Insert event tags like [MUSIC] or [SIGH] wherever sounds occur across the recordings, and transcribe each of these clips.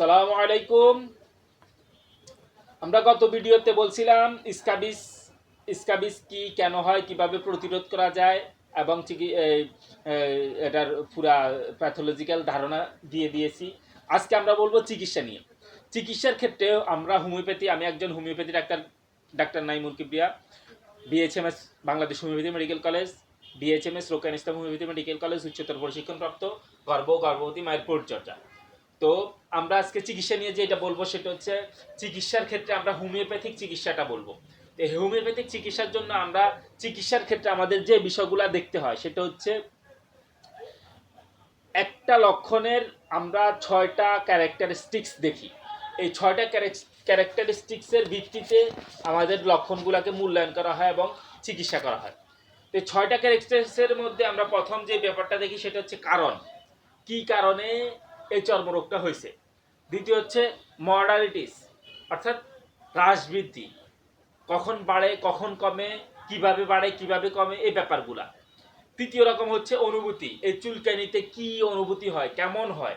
আসসালামু আলাইকুম। আমরা গত ভিডিওতে বলছিলাম, স্কাবিস স্কাবিস কি, কেন হয়, কীভাবে প্রতিরোধ করা যায়, এবং এটার পুরা প্যাথোলজিক্যাল ধারণা দিয়ে দিয়েছি। আজকে আমরা বলব চিকিৎসা নিয়ে। চিকিৎসার ক্ষেত্রে আমরা হোমিওপ্যাথি, আমি একজন homeopathy doctor doctor Naimul Kibria BHMS Bangladesh homeopathy medical college BHMS Rokan Islam homeopathy medical college, উচ্চতর প্রশিক্ষণপ্রাপ্ত, গর্ভ গর্ভবতী মায়ের পরিচর্যা। তো আমরা আজকে চিকিৎসা নিয়ে যেটা বলব সেটা হচ্ছে চিকিৎসার ক্ষেত্রে আমরা হোমিওপ্যাথিক চিকিৎসাটা বলব। এই হোমিওপ্যাথিক চিকিৎসার জন্য আমরা চিকিৎসার ক্ষেত্রে আমাদের যে বিষয়গুলো দেখতে হয় সেটা হচ্ছে একটা লক্ষণের আমরা ছয়টা ক্যারেক্টারিস্টিক্স দেখি। এই ছয়টা ক্যারেক্টারিস্টিক্সের ভিত্তিতে আমাদের লক্ষণগুলোকে মূল্যায়ন করা হয় এবং চিকিৎসা করা হয়। তো এই ছয়টা ক্যারেক্টারিস্টিক্সের মধ্যে আমরা প্রথম যে ব্যাপারটা দেখি সেটা হচ্ছে কারণ। কি কারণে এই চর্মরোগটা হয়েছে। দ্বিতীয় হচ্ছে মডালিটিস অর্থাৎ হ্রাস বৃদ্ধি কখন বাড়ে, কখন কমে, কীভাবে বাড়ে, কীভাবে কমে, এই ব্যাপারগুলা। তৃতীয় রকম হচ্ছে অনুভূতি, এই চুলকানিতে কি অনুভূতি হয়, কেমন হয়,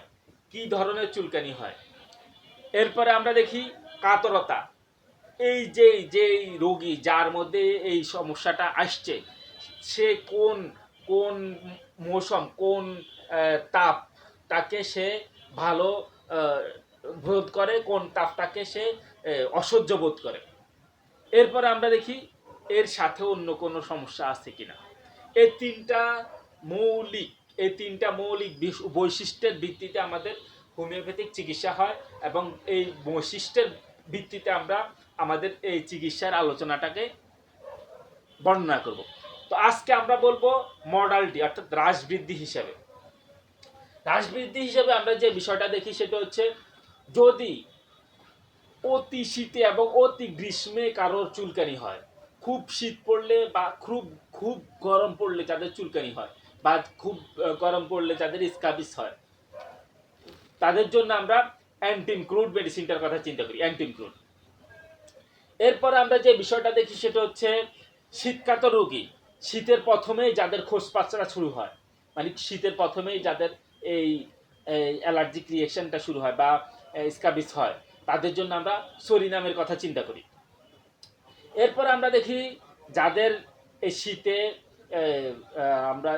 কি ধরনের চুলকানি হয়। এরপরে আমরা দেখি কাতরতা। এই যে যে রোগী যার মধ্যে এই সমস্যাটা আসছে, সে কোন কোন মৌসুম, কোন তাপ তাকে সে ভালো বোধ করে, কোন তাপটাকে সে অসহ্য বোধ করে। এরপরে আমরা দেখি এর সাথে অন্য কোনো সমস্যা আছে কিনা। এই তিনটা মৌলিক, এই তিনটা মৌলিক বৈশিষ্ট্যের ভিত্তিতে আমাদের হোমিওপ্যাথিক চিকিৎসা হয় এবং এই বৈশিষ্ট্যের ভিত্তিতে আমরা আমাদের এই চিকিৎসার আলোচনাটাকে বর্ণনা করব। তো আজকে আমরা বলব মডালটি অর্থাৎ হ্রাস বৃদ্ধি হিসাবে। হ্রাস বৃদ্ধি হিসাবে আমরা যে বিষয়টা দেখি সেটা হচ্ছে যদি অতি শীতে এবং অতি গ্রীষ্মে কারোর চুলকানি হয়, খুব শীত পড়লে বা খুব খুব গরম পড়লে যাদের চুলকানি হয় বা খুব গরম পড়লে যাদের স্কাবিস হয়, তাদের জন্য আমরা অ্যান্টিনক্রুড মেডিসিনটার কথা চিন্তা করি অ্যান্টিনক্রুড এরপর আমরা যে বিষয়টা দেখি সেটা হচ্ছে শীতকাত রোগী, শীতের প্রথমেই যাদের খোঁজ পাচড়া শুরু হয় মানে শীতের প্রথমেই যাদের এই অ্যালার্জিক রিয়েকশনটা শুরু হয় বা স্কাবিস হয়, তাদের জন্য আমরা সরিনামের কথা চিন্তা করি। এরপর আমরা দেখি যাদের এই শীতে আমরা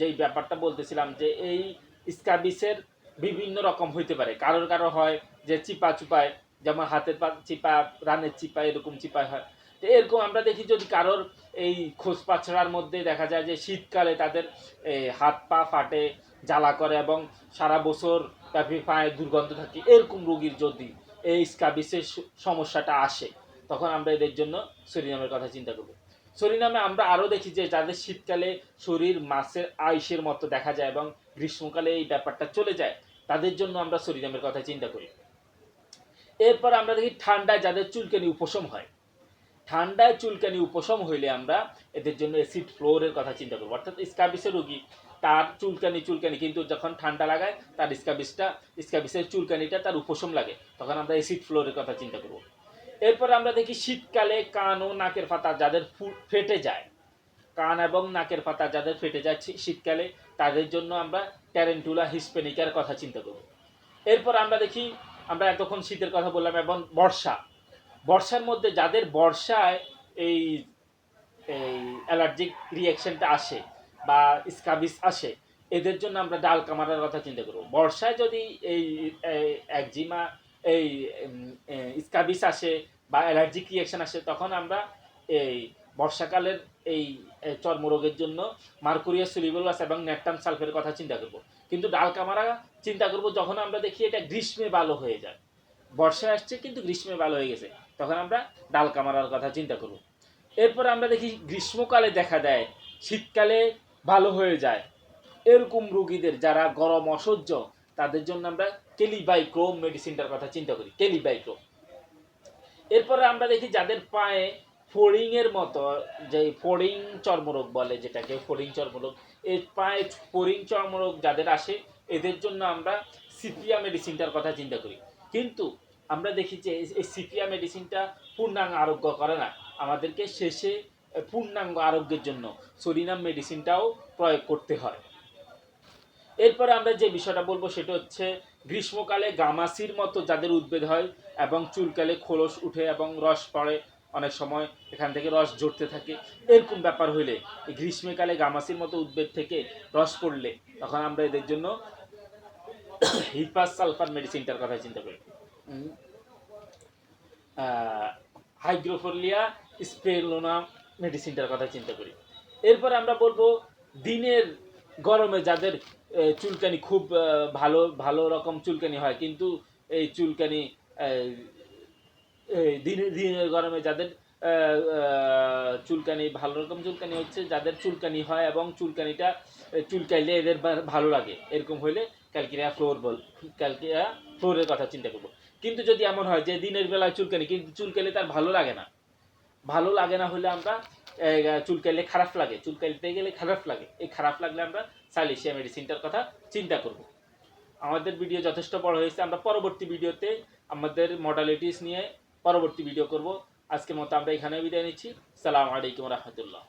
যেই ব্যাপারটা বলতেছিলাম যে এই স্কাবিসের বিভিন্ন রকম হইতে পারে। কারোর কারও হয় যে চিপা চুপায়, যেমন হাতের পা চিপা, রানের চিপা, এরকম চিপায় হয়। তো এরকম আমরা দেখি যদি কারোর এই খোঁজ পাছড়ার মধ্যে দেখা যায় যে শীতকালে তাদের হাত পা ফাটে, জ্বালা করে এবং সারা বছর ব্যাপী পায়ে দুর্গন্ধ থাকে, এরকম রোগীর যদি এই স্কাবিসের সমস্যাটা আসে, তখন আমরা এদের জন্য সরিনামের কথা চিন্তা করব। সরিনামে আমরা আরও দেখি যে যাদের শীতকালে শরীর মাছের আইসের মতো দেখা যায় এবং গ্রীষ্মকালে এই ব্যাপারটা চলে যায়, তাদের জন্য আমরা সরিনামের কথা চিন্তা করি। এরপর আমরা দেখি ঠান্ডায় যাদের চুলকানি উপশম হয় ঠান্ডায় চুলকানি উপশম হইলে আমরা এদের জন্য অ্যাসিড ফ্লোরের কথা চিন্তা করব। অর্থাৎ স্কাবিসের রোগী, তার চুলকানি চুলকানি, কিন্তু যখন ঠান্ডা লাগায়, তার স্কাবিসটা স্কাবিসের চুলকানিটা তার উপশম লাগে, তখন আমরা অ্যাসিড ফ্লোরের কথা চিন্তা করব। এরপর আমরা দেখি শীতকালে কান ও নাকের পাতা যাদের ফেটে যায়, কান এবং নাকের পাতা যাদের ফেটে শী- শীতকালে, তাদের জন্য আমরা ট্যারেন্টুলা হিসপেনিকার কথা চিন্তা করব। এরপর আমরা দেখি, আমরা এতক্ষণ শীতের কথা বললাম এবং বর্ষা বর্ষার মধ্যে যাদের বর্ষায় এই এই অ্যালার্জিক রিয়াকশনটা আসে বা স্কাবিস আসে, এদের জন্য আমরা ডাল কামারের কথা চিন্তা করব। বর্ষায় যদি এই একজিমা, এই স্কাবিস আসে বা অ্যালার্জিক রিয়াকশন আসে, তখন আমরা এই বর্ষাকালের এই চর্মরোগের জন্য মার্কুরিয়া সুলিবুলাস এবং নেকটাম সালফের কথা চিন্তা করব। কিন্তু ডাল কামারা চিন্তা করব যখন আমরা দেখি এটা গ্রীষ্মে ভালো হয়ে যায়। বর্ষায় আসছে কিন্তু গ্রীষ্মে ভালো হয়ে গেছে। তখন আমরা ডাল কামারার কথা চিন্তা করব। এরপর আমরা দেখি গ্রীষ্মকালে দেখা দেয়, শীতকালে ভালো হয়ে যায়। এরকম রোগীদের যারা গরম অসহ্য, তাদের জন্য আমরা কেলিবাইক্রোম মেডিসিনটার কথা চিন্তা করি, কেলিবাইক্রোম। এরপরে আমরা দেখি যাদের পায়ে ফোড়িং এর মতো, যে ফোড়িং চর্মরোগ বলে যেটাকে ফোড়িং চর্মরোগ এই পায়ে ফোড়িং চর্মরোগ যাদের আসে, এদের জন্য আমরা সিপিয়া মেডিসিনটার কথা চিন্তা করি। কিন্তু আমরা দেখি যে এই- সিপিয়া মেডিসিনটা পূর্ণাঙ্গ আরোগ্য করে না। আমাদেরকে শেষে পূর্ণাঙ্গ আরোগ্যের জন্য সরিনাম মেডিসিনটাও প্রয়োগ করতে হয়। এরপরে আমরা যে বিষয়টা বলব সেটা হচ্ছে গ্রীষ্মকালে গামাসির মতো যাদের উদ্বেগ হয় এবং চুলকালে খোলস উঠে এবং রস পড়ে, অনেক সময় এখান থেকে রস জড়তে থাকে, এরকম ব্যাপার হইলে গ্রীষ্মকালে গামাসির মতো উদ্বেগ থেকে রস পড়লে তখন আমরা এদের জন্য [COUGHS] হিপাস সালফার মেডিসিনটার কথা চিন্তা করি। আহ, স্পেলোনা মেডিসিনটার কথা চিন্তা করি। এরপর আমরা বলব দিনের গরমে যাদের চুলকানি খুব ভালো ভালো রকম চুলকানি হয় কিন্তু এই চুলকানি দিনের দিনের গরমে যাদের চুলকানি ভালো রকম চুলকানি হচ্ছে যাদের চুলকানি হয় এবং চুলকানিটা চুলকাইলে এদের ভালো লাগে। এরকম হইলে ক্যালকিরিয়া ফ্লোর বল ক্যালকিরিয়া ফ্লোরের কথা চিন্তা করব। কিন্তু যদি এমন হয় যে দিনের বেলায় চুলকানি, কিন্তু চুলকাইলে তার ভালো লাগে না। ভালো লাগে না হলে আমরা চুলকাইলে খারাপ লাগে। চুলকাইতে গেলে খারাপ লাগে। এই খারাপ লাগলে আমরা সালিশিয়া মেডিসিনটার কথা চিন্তা করব। আমাদের ভিডিও যথেষ্ট বড় হয়েছে। আমরা পরবর্তী ভিডিওতে আমাদের মডালিটিস নিয়ে পরবর্তী ভিডিও করব। আজকের মতো আমরা এখানে বিদায় নিচ্ছি। সালাম আলাইকুম রহমতুল্লাহ।